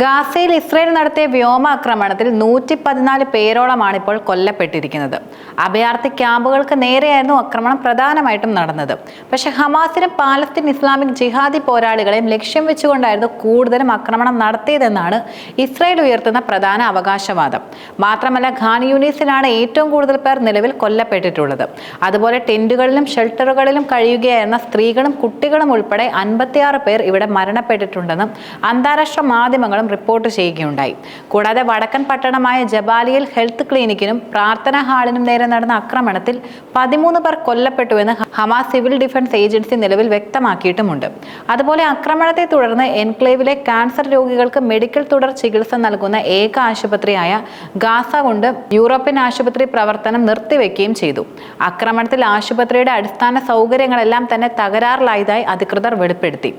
ഗാസയിൽ ഇസ്രയേൽ നടത്തിയ വ്യോമാക്രമണത്തിൽ നൂറ്റി പതിനാല് പേരോളമാണ് ഇപ്പോൾ കൊല്ലപ്പെട്ടിരിക്കുന്നത്. അഭയാർത്ഥി ക്യാമ്പുകൾക്ക് നേരെയായിരുന്നു ആക്രമണം പ്രധാനമായിട്ടും നടന്നത്. പക്ഷെ ഹമാസിനും പാലസ്തീൻ ഇസ്ലാമിക് ജിഹാദി പോരാളികളെയും ലക്ഷ്യം വെച്ചുകൊണ്ടായിരുന്നു കൂടുതലും ആക്രമണം നടത്തിയതെന്നാണ് ഇസ്രയേൽ ഉയർത്തുന്ന പ്രധാന അവകാശവാദം. മാത്രമല്ല ഖാൻ യൂണിസിലാണ് ഏറ്റവും കൂടുതൽ പേർ നിലവിൽ കൊല്ലപ്പെട്ടിട്ടുള്ളത്. അതുപോലെ ടെന്റുകളിലും ഷെൽട്ടറുകളിലും കഴിയുകയായിരുന്ന സ്ത്രീകളും കുട്ടികളും ഉൾപ്പെടെ അൻപത്തിയാറ് പേർ ഇവിടെ മരണപ്പെട്ടിട്ടുണ്ടെന്നും അന്താരാഷ്ട്ര മാധ്യമങ്ങളും റിപ്പോർട്ട് ചെയ്യുകയുണ്ടായി. കൂടാതെ വടക്കൻ പട്ടണമായ ജബാലിയിൽ ഹെൽത്ത് ക്ലിനിക്കിനും പ്രാർത്ഥനാ ഹാളിനും നേരെ നടന്ന ആക്രമണത്തിൽ പതിമൂന്ന് പേർ കൊല്ലപ്പെട്ടുവെന്ന് ഹമാസ് സിവിൽ ഡിഫൻസ് ഏജൻസി നിലവിൽ വ്യക്തമാക്കിയിട്ടുമുണ്ട്. അതുപോലെ ആക്രമണത്തെ തുടർന്ന് എൻക്ലേവിലെ ക്യാൻസർ രോഗികൾക്ക് മെഡിക്കൽ തുടർ ചികിത്സ നൽകുന്ന ഏക ആശുപത്രിയായ ഗാസ കൊണ്ട് യൂറോപ്യൻ ആശുപത്രി പ്രവർത്തനം നിർത്തിവെക്കുകയും ചെയ്തു. ആക്രമണത്തിൽ ആശുപത്രിയുടെ അടിസ്ഥാന സൗകര്യങ്ങളെല്ലാം തന്നെ തകരാറിലായതായി അധികൃതർ വെളിപ്പെടുത്തി.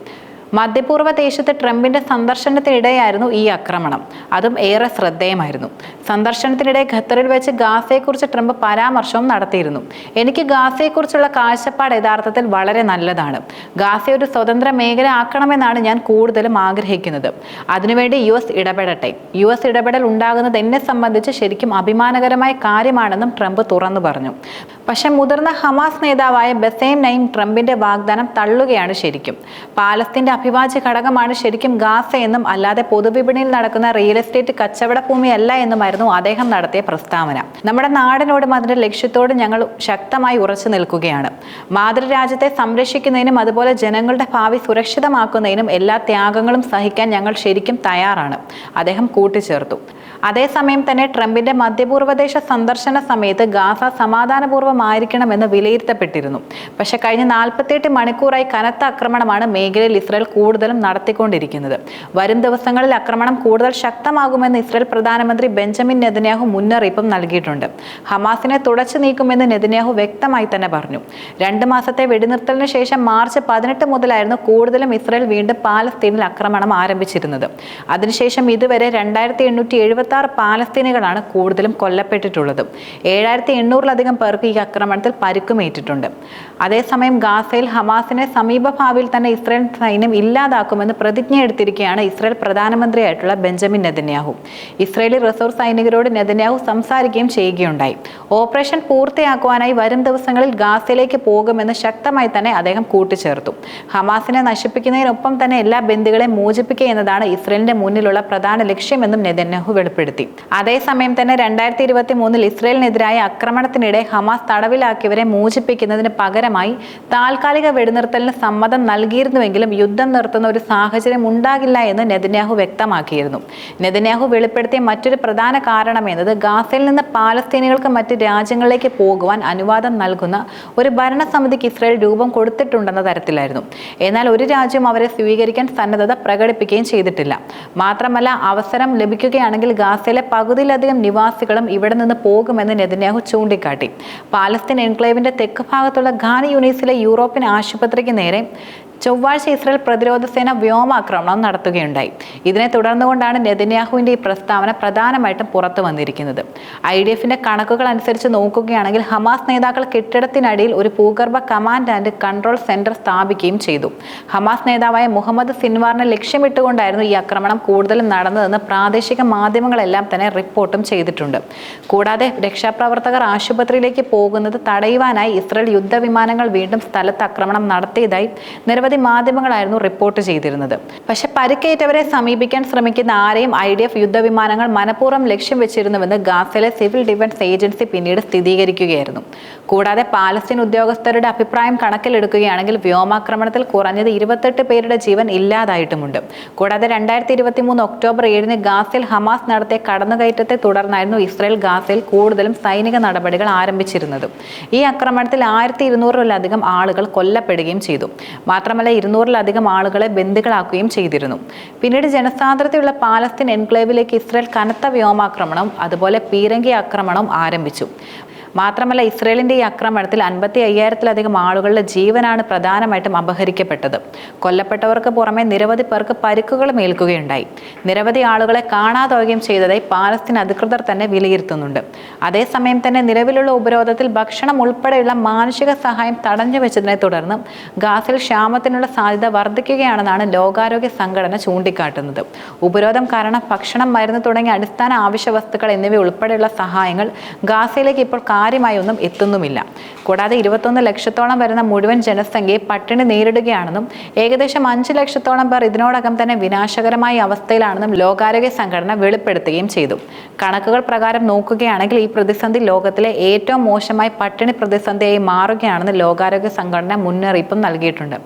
മധ്യപൂർവ ദേശത്ത് ട്രംപിന്റെ സന്ദർശനത്തിനിടെയായിരുന്നു ഈ ആക്രമണം. അതും ഏറെ ശ്രദ്ധേയമായിരുന്നു. സന്ദർശനത്തിനിടെ ഖത്തറിൽ വെച്ച് ഗാസയെക്കുറിച്ച് ട്രംപ് പരാമർശവും നടത്തിയിരുന്നു. എനിക്ക് ഗാസയെക്കുറിച്ചുള്ള കാഴ്ചപ്പാട് യഥാർത്ഥത്തിൽ വളരെ നല്ലതാണ്. ഗാസ ഒരു സ്വതന്ത്ര മേഖല ആക്കണമെന്നാണ് ഞാൻ കൂടുതലും ആഗ്രഹിക്കുന്നത്. അതിനുവേണ്ടി യു എസ് ഇടപെടട്ടെ. യു എസ് ഇടപെടൽ ഉണ്ടാകുന്നത് എന്നെ സംബന്ധിച്ച് ശരിക്കും അഭിമാനകരമായ കാര്യമാണെന്നും ട്രംപ് തുറന്നു പറഞ്ഞു. പക്ഷെ മുതിർന്ന ഹമാസ് നേതാവായ ബസേം നൈം ട്രംപിന്റെ വാഗ്ദാനം തള്ളുകയാണ് ശരിക്കും. പാലസ്തീന്റെ അഭിവാജ്യ ഘടകമാണ് ശരിക്കും ഗാസ എന്നും അല്ലാതെ പൊതുവിപണിയിൽ നടക്കുന്ന റിയൽ എസ്റ്റേറ്റ് കച്ചവട ഭൂമിയല്ല എന്നുമായിരുന്നു അദ്ദേഹം നടത്തിയ പ്രസ്താവന. നമ്മുടെ നാടിനോടും അതിന്റെ ലക്ഷ്യത്തോടും ഞങ്ങൾ ശക്തമായി ഉറച്ചു നിൽക്കുകയാണ്. മാതൃരാജ്യത്തെ സംരക്ഷിക്കുന്നതിനും അതുപോലെ ജനങ്ങളുടെ ഭാവി സുരക്ഷിതമാക്കുന്നതിനും എല്ലാ ത്യാഗങ്ങളും സഹിക്കാൻ ഞങ്ങൾ ശരിക്കും തയ്യാറാണ്. അദ്ദേഹം കൂട്ടിച്ചേർത്തു. അതേസമയം തന്നെ ട്രംപിന്റെ മധ്യപൂർവദേശ സന്ദർശന സമയത്ത് ഗാസ സമാധാനപൂർവമായിരിക്കണമെന്ന് വിലയിരുത്തപ്പെട്ടിരുന്നു. പക്ഷേ കഴിഞ്ഞ നാൽപ്പത്തിയെട്ട് മണിക്കൂറായി കനത്ത ആക്രമണമാണ് മേഖലയിൽ ഇസ്രായേൽ കൂടുതലും നടത്തിക്കൊണ്ടിരിക്കുന്നത്. വരും ദിവസങ്ങളിൽ ആക്രമണം കൂടുതൽ ശക്തമാകുമെന്ന് ഇസ്രായേൽ പ്രധാനമന്ത്രി ബെഞ്ചമിൻ നെതന്യാഹു മുന്നറിയിപ്പും നൽകിയിട്ടുണ്ട്. ഹമാസിനെ തുടച്ചു നീക്കുമെന്ന് നെതന്യാഹു വ്യക്തമായി തന്നെ പറഞ്ഞു. രണ്ട് മാസത്തെ വെടിനിർത്തലിന് ശേഷം മാർച്ച് പതിനെട്ട് മുതലായിരുന്നു കൂടുതലും ഇസ്രായേൽ വീണ്ടും പാലസ്തീനിൽ ആക്രമണം ആരംഭിച്ചിരുന്നത്. അതിനുശേഷം ഇതുവരെ രണ്ടായിരത്തി എണ്ണൂറ്റി എഴുപത്തി ആറ് പാലസ്തീനുകളാണ് കൂടുതലും കൊല്ലപ്പെട്ടിട്ടുള്ളത്. ഏഴായിരത്തി എണ്ണൂറിലധികം പേർക്ക് ഈ ആക്രമണത്തിൽ പരിക്കുമേറ്റിട്ടുണ്ട്. അതേസമയം ഗാസയിൽ ഹമാസിനെ സമീപഭാവിയിൽ തന്നെ ഇസ്രായേൽ സൈന്യം ഇല്ലാതാക്കുമെന്ന് പ്രതിജ്ഞ എടുത്തിരിക്കുകയാണ് ഇസ്രായേൽ പ്രധാനമന്ത്രിയായിട്ടുള്ള ബെഞ്ചമിൻ നെതന്യാഹു. ഇസ്രായേലി റിസർവ് സൈനികരോട് നെതന്യാഹു സംസാരിക്കുകയും ചെയ്യുകയുണ്ടായി. ഓപ്പറേഷൻ പൂർത്തിയാക്കുവാനായി വരും ദിവസങ്ങളിൽ ഗാസയിലേക്ക് പോകുമെന്ന് ശക്തമായി തന്നെ അദ്ദേഹം കൂട്ടിച്ചേർത്തു. ഹമാസിനെ നശിപ്പിക്കുന്നതിനൊപ്പം തന്നെ എല്ലാ ബന്ദികളെയും മോചിപ്പിക്കുക എന്നതാണ് ഇസ്രയേലിന്റെ മുന്നിലുള്ള പ്രധാന ലക്ഷ്യമെന്നും നെതന്യാഹു വെളിപ്പെടുത്തി. അതേസമയം തന്നെ രണ്ടായിരത്തി ഇരുപത്തി മൂന്നിൽ ഇസ്രയേലിനെതിരായ ആക്രമണത്തിനിടെ ഹമാസ് തടവിലാക്കിയവരെ മോചിപ്പിക്കുന്നതിന് പകരമായി താൽക്കാലിക വെടിനിർത്തലിന് സമ്മതം നൽകിയിരുന്നുവെങ്കിലും യുദ്ധം നിർത്തുന്ന ഒരു സാഹചര്യം ഉണ്ടാകില്ല എന്ന് നെതന്യാഹു വ്യക്തമാക്കിയിരുന്നു. നെതന്യാഹു വെളിപ്പെടുത്തിയ മറ്റൊരു പ്രധാന കാരണം എന്നത് ഗാസയിൽ നിന്ന് പാലസ്തീനികൾക്ക് മറ്റ് രാജ്യങ്ങളിലേക്ക് പോകുവാൻ അനുവാദം നൽകുന്ന ഒരു ഭരണസമിതിക്ക് ഇസ്രയേൽ രൂപം കൊടുത്തിട്ടുണ്ടെന്ന തരത്തിലായിരുന്നു. എന്നാൽ ഒരു രാജ്യം അവരെ സ്വീകരിക്കാൻ സന്നദ്ധത പ്രകടിപ്പിക്കുകയും ചെയ്തിട്ടില്ല. മാത്രമല്ല അവസരം ലഭിക്കുകയാണെങ്കിൽ ഗാസയിലെ പകുതിയിലധികം നിവാസികളും ഇവിടെ നിന്ന് പോകുമെന്ന് നെതന്യാഹു ചൂണ്ടിക്കാട്ടി. പാലസ്തീൻ എൻക്ലേവിന്റെ തെക്ക് ഭാഗത്തുള്ള ഖാൻ യൂണിസിലെ യൂറോപ്യൻ ആശുപത്രിക്ക് നേരെ ചൊവ്വാഴ്ച ഇസ്രയേൽ പ്രതിരോധ സേന വ്യോമാക്രമണം നടത്തുകയുണ്ടായി. ഇതിനെ തുടർന്നുകൊണ്ടാണ് നെതന്യാഹുവിന്റെ ഈ പ്രസ്താവന പ്രധാനമായിട്ടും പുറത്തു വന്നിരിക്കുന്നത്. ഐ ഡി എഫിന്റെ കണക്കുകൾ അനുസരിച്ച് നോക്കുകയാണെങ്കിൽ ഹമാസ് നേതാക്കൾ കെട്ടിടത്തിനടിയിൽ ഒരു ഭൂഗർഭ കമാൻഡ് ആൻഡ് കൺട്രോൾ സെന്റർ സ്ഥാപിക്കുകയും ചെയ്തു. ഹമാസ് നേതാവായ മുഹമ്മദ് സിൻവാറിനെ ലക്ഷ്യമിട്ടുകൊണ്ടായിരുന്നു ഈ ആക്രമണം കൂടുതലും നടന്നതെന്ന് പ്രാദേശിക മാധ്യമങ്ങളെല്ലാം തന്നെ റിപ്പോർട്ടും ചെയ്തിട്ടുണ്ട്. കൂടാതെ രക്ഷാപ്രവർത്തകർ ആശുപത്രിയിലേക്ക് പോകുന്നത് തടയുവാനായി ഇസ്രയേൽ യുദ്ധവിമാനങ്ങൾ വീണ്ടും സ്ഥലത്ത് ആക്രമണം നടത്തിയതായി നിരവധി മാധ്യമങ്ങളായിരുന്നു റിപ്പോർട്ട് ചെയ്തിരുന്നത്. പക്ഷെ പരിക്കേറ്റവരെ സമീപിക്കാൻ ശ്രമിക്കുന്ന ആരെയും ഐ ഡി എഫ് യുദ്ധവിമാനങ്ങൾ മനഃപൂർവം ലക്ഷ്യം വെച്ചിരുന്നുവെന്ന് ഗാസയിലെ സിവിൽ ഡിഫൻസ് ഏജൻസി പിന്നീട് സ്ഥിരീകരിക്കുകയായിരുന്നു. കൂടാതെ പാലസ്തീൻ ഉദ്യോഗസ്ഥരുടെ അഭിപ്രായം കണക്കിലെടുക്കുകയാണെങ്കിൽ വ്യോമാക്രമണത്തിൽ കുറഞ്ഞത് ഇരുപത്തെട്ട് പേരുടെ ജീവൻ ഇല്ലാതായിട്ടുമുണ്ട്. കൂടാതെ രണ്ടായിരത്തി ഇരുപത്തി മൂന്ന് ഒക്ടോബർ ഏഴിന് ഗാസയിൽ ഹമാസ് നടത്തിയ കടന്നുകയറ്റത്തെ തുടർന്നായിരുന്നു ഇസ്രായേൽ ഗാസയിൽ കൂടുതലും സൈനിക നടപടികൾ ആരംഭിച്ചിരുന്നത്. ഈ ആക്രമണത്തിൽ ആയിരത്തി ഇരുന്നൂറിലധികം ആളുകൾ കൊല്ലപ്പെടുകയും ചെയ്തു. മാത്രമല്ല ഇരുന്നൂറിലധികം ആളുകളെ ബന്ദികളാക്കുകയും ചെയ്തിരുന്നു. പിന്നീട് ജനസാന്ദ്രതയുള്ള പാലസ്തീൻ എൻക്ലേവിലേക്ക് ഇസ്രയേൽ കനത്ത വ്യോമാക്രമണം അതുപോലെ പീരങ്കി ആക്രമണം ആരംഭിച്ചു. മാത്രമല്ല ഇസ്രയേലിന്റെ ഈ ആക്രമണത്തിൽ അൻപത്തി അയ്യായിരത്തിലധികം ആളുകളുടെ ജീവനാണ് പ്രധാനമായിട്ടും അപഹരിക്കപ്പെട്ടത്. കൊല്ലപ്പെട്ടവർക്ക് പുറമെ നിരവധി പേർക്ക് പരിക്കുകളും ഏൽക്കുകയുണ്ടായി. നിരവധി ആളുകളെ കാണാതാവുകയും ചെയ്തതായി പാലസ്തീൻ അധികൃതർ തന്നെ വിലയിരുത്തുന്നുണ്ട്. അതേസമയം തന്നെ നിലവിലുള്ള ഉപരോധത്തിൽ ഭക്ഷണം ഉൾപ്പെടെയുള്ള മാനുഷിക സഹായം തടഞ്ഞു വെച്ചതിനെ തുടർന്ന് ഗാസിൽ ക്ഷാമത്തിനുള്ള സാധ്യത വർദ്ധിക്കുകയാണെന്നാണ് ലോകാരോഗ്യ സംഘടന ചൂണ്ടിക്കാട്ടുന്നത്. ഉപരോധം കാരണം ഭക്ഷണം മരുന്ന് തുടങ്ങിയ അടിസ്ഥാന ആവശ്യ വസ്തുക്കൾ എന്നിവ ഉൾപ്പെടെയുള്ള സഹായങ്ങൾ ഗാസയിലേക്ക് ഇപ്പോൾ കാര്യമായി ഒന്നും എത്തുന്നുമില്ല. കൂടാതെ ഇരുപത്തൊന്ന് ലക്ഷത്തോളം വരുന്ന മുഴുവൻ ജനസംഖ്യയെ പട്ടിണി നേരിടുകയാണെന്നും ഏകദേശം അഞ്ച് ലക്ഷത്തോളം പേർ ഇതിനോടകം തന്നെ വിനാശകരമായ അവസ്ഥയിലാണെന്നും ലോകാരോഗ്യ സംഘടന വെളിപ്പെടുത്തുകയും ചെയ്തു. കണക്കുകൾ പ്രകാരം നോക്കുകയാണെങ്കിൽ ഈ പ്രതിസന്ധി ലോകത്തിലെ ഏറ്റവും മോശമായ പട്ടിണി പ്രതിസന്ധിയായി മാറുകയാണെന്ന് ലോകാരോഗ്യ സംഘടന മുന്നറിയിപ്പും നൽകിയിട്ടുണ്ട്.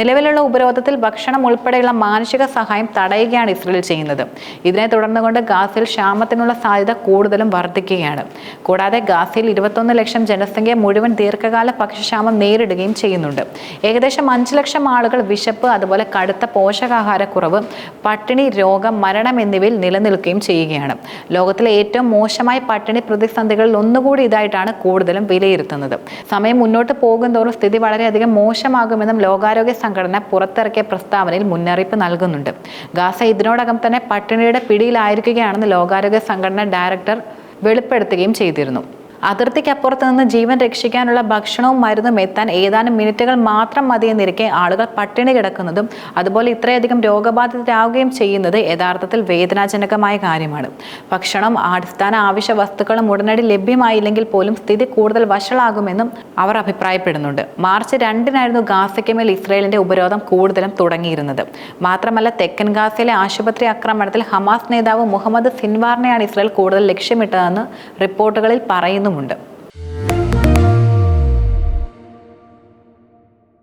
നിലവിലുള്ള ഉപരോധത്തിൽ ഭക്ഷണം ഉൾപ്പെടെയുള്ള മാനുഷിക സഹായം തടയുകയാണ് ഇസ്രയേൽ ചെയ്യുന്നത്. ഇതിനെ തുടർന്നുകൊണ്ട് ഗാസയിൽ ക്ഷാമത്തിനുള്ള സാധ്യത കൂടുതലും വർദ്ധിക്കുകയാണ്. കൂടാതെ ഗാസയിൽ ഇരുപത്തൊന്ന് ലക്ഷം ജനസംഖ്യ മുഴുവൻ ദീർഘകാല പക്ഷിക്ഷാമം നേരിടുകയും ചെയ്യുന്നുണ്ട്. ഏകദേശം അഞ്ച് ലക്ഷം ആളുകൾ വിശപ്പ് അതുപോലെ കടുത്ത പോഷകാഹാരക്കുറവ് പട്ടിണി രോഗം മരണം എന്നിവയിൽ നിലനിൽക്കുകയും ചെയ്യുകയാണ്. ലോകത്തിലെ ഏറ്റവും മോശമായ പട്ടിണി പ്രതിസന്ധികളിൽ ഒന്നുകൂടി ഇതായിട്ടാണ് കൂടുതലും വിലയിരുത്തുന്നത്. സമയം മുന്നോട്ട് പോകുന്തോറും സ്ഥിതി വളരെയധികം മോശമാകുമെന്നും ലോകാരോഗ്യ സംഘടന പുറത്തിറക്കിയ പ്രസ്താവനയിൽ മുന്നറിയിപ്പ് നൽകുന്നുണ്ട്. ഗാസ ഇതിനോടകം തന്നെ പട്ടിണിയുടെ പിടിയിലായിരിക്കുകയാണെന്ന് ലോകാരോഗ്യ സംഘടന ഡയറക്ടർ വെളിപ്പെടുത്തുകയും ചെയ്തിരുന്നു. അതിർത്തിക്കപ്പുറത്ത് നിന്ന് ജീവൻ രക്ഷിക്കാനുള്ള ഭക്ഷണവും മരുന്നും എത്താൻ ഏതാനും മിനിറ്റുകൾ മാത്രം മതിയെന്നിരിക്കെ ആളുകൾ പട്ടിണി കിടക്കുന്നതും അതുപോലെ ഇത്രയധികം രോഗബാധിതരാകുകയും ചെയ്യുന്നത് യഥാർത്ഥത്തിൽ വേദനാജനകമായ കാര്യമാണ്. ഭക്ഷണം അടിസ്ഥാന ആവശ്യ വസ്തുക്കളും ഉടനടി ലഭ്യമായില്ലെങ്കിൽ പോലും സ്ഥിതി കൂടുതൽ വഷളാകുമെന്നും അവർ അഭിപ്രായപ്പെടുന്നുണ്ട്. മാർച്ച് രണ്ടിനായിരുന്നു ഗാസയ്ക്ക് മേൽ ഇസ്രയേലിന്റെ ഉപരോധം കൂടുതലും തുടങ്ങിയിരുന്നത്. മാത്രമല്ല തെക്കൻ ഗാസയിലെ ആശുപത്രി ആക്രമണത്തിൽ ഹമാസ് നേതാവ് മുഹമ്മദ് സിൻവാറിനെയാണ് ഇസ്രയേൽ കൂടുതൽ ലക്ഷ്യമിട്ടതെന്ന് റിപ്പോർട്ടുകളിൽ പറയുന്നുമുണ്ട്